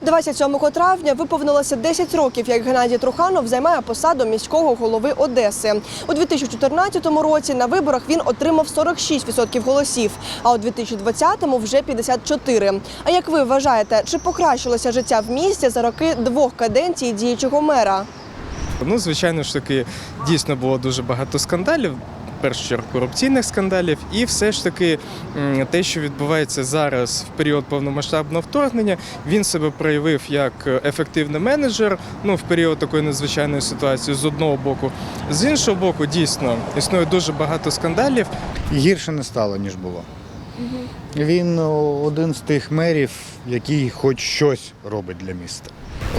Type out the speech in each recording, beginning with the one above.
27 травня виповнилося 10 років, як Геннадій Труханов займає посаду міського голови Одеси. У 2014 році на виборах він отримав 46% голосів, а у 2020-му вже 54%. А як ви вважаєте, чи покращилося життя в місті за роки двох каденцій діючого мера? Ну, звичайно ж таки, дійсно було дуже багато скандалів. В Першу чергу корупційних скандалів, і все ж таки те, що відбувається зараз в період повномасштабного вторгнення, він себе проявив як ефективний менеджер. Ну в період такої надзвичайної ситуації з одного боку. З іншого боку, дійсно існує дуже багато скандалів. Гірше не стало, ніж було. Він один з тих мерів, який хоч щось робить для міста.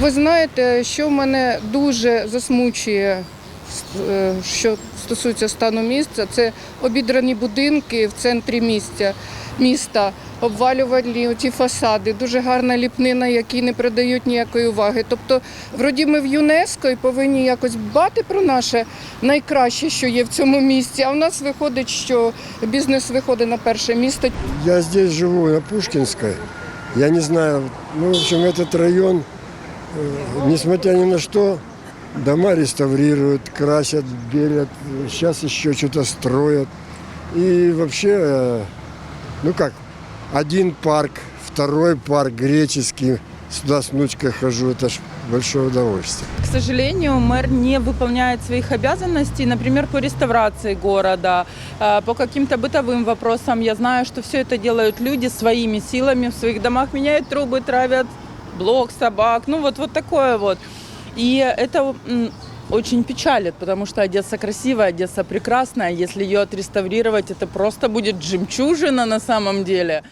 Ви знаєте, що мене дуже засмучує, що стосується стану місця, це обідрані будинки в центрі місця, міста, обвалювальні ті фасади, дуже гарна ліпнина, які не придають ніякої уваги. Тобто, вроді ми в ЮНЕСКО і повинні якось дбати про наше найкраще, що є в цьому місці. А в нас виходить, що бізнес виходить на перше місце. Я здесь живу, на Пушкинской. Я не знаю, ну, в общем, этот район, э, несмотря ни на что, дома реставрируют, красят, белят, сейчас еще что-то строят. И вообще, э, ну как, один парк, второй парк греческий, сюда с внучкой хожу, это ж большое удовольствие. К сожалению, мэр не выполняет своих обязанностей, например, по реставрации города, э, по каким-то бытовым вопросам. Я знаю, что все это делают люди своими силами в своих домах, меняют трубы, травят блок, собак, ну вот, вот такое вот. И это очень печалит, потому что Одесса красивая, Одесса прекрасная. Если ее отреставрировать, это просто будет жемчужина на самом деле.